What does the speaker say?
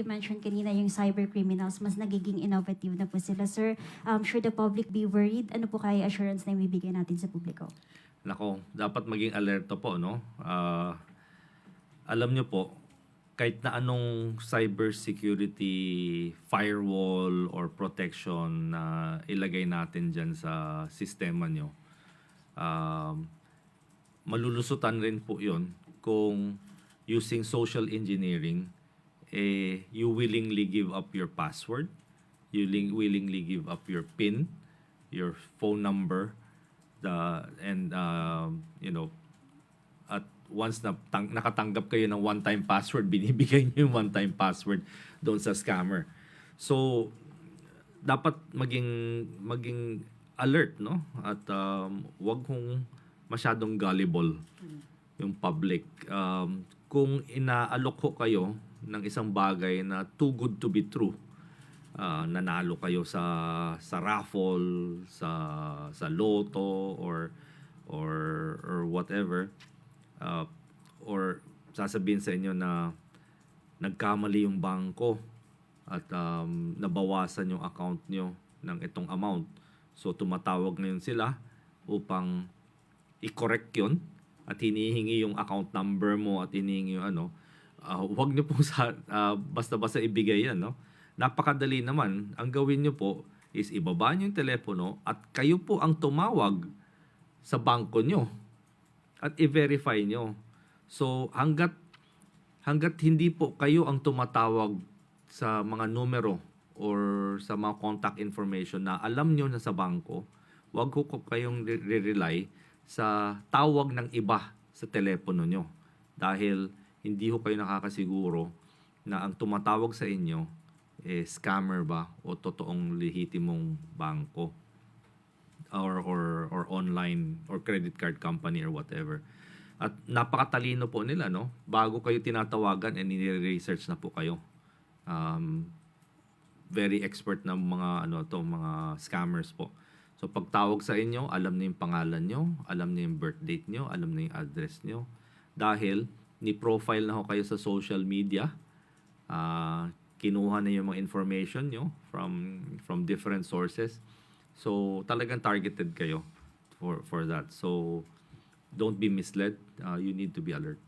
you mentioned kanina yung cyber criminals, mas nagiging innovative na po sila. Sir, um, should the public be worried? Ano po kaya assurance na ibibigay natin sa publiko? Nako, dapat maging alerto po, no? Ah, alam nyo po, kahit na anong cybersecurity firewall or protection na ilagay natin dyan sa sistema nyo, um, malulusutan rin po yon kung using social engineering, eh, you willingly give up your password, you ling- willingly give up your PIN, your phone number, the and um, you know at once na tang- nakatanggap kayo ng one-time password, binibigay niyo yung one-time password doon sa scammer. So dapat maging maging alert no? At um, wag kong masyadong gullible yung public. Um, kung inaalok ko kayo ng isang bagay na too good to be true ah, nanalo kayo sa sa raffle sa sa loto or or or whatever uh, or sasabihin sa inyo na nagkamali yung bangko at um, nabawasan yung account nyo ng itong amount. So tumatawag ngayon sila upang i-correct yun at hinihingi yung account number mo at hinihingi yung ano. Uh, huwag nyo po sa, ah, basta-basta ibigay yan. No? Napakadali naman. Ang gawin nyo po is ibaba nyo yung telepono at kayo po ang tumawag sa bangko nyo at i-verify nyo. So hanggat hanggat hindi po kayo ang tumatawag sa mga numero or sa mga contact information na alam nyo na sa bangko, wag ko kayong re- re-rely sa tawag ng iba sa telepono nyo. Dahil hindi ho kayo nakakasiguro na ang tumatawag sa inyo eh, scammer ba o totoong lehitimong bangko or or or online or credit card company or whatever. At napakatalino po nila no. Bago kayo tinatawagan and ni-research na po kayo. Um, very expert na mga ano to mga scammers po. So pagtawag sa inyo, alam na yung pangalan nyo, alam na yung birth date nyo, alam na yung address nyo. Dahil ni-profile na ho kayo sa social media, ah, kinuha na yung mga information nyo from from different sources. So talagang targeted kayo for for that. So don't be misled. Uh, you need to be alert.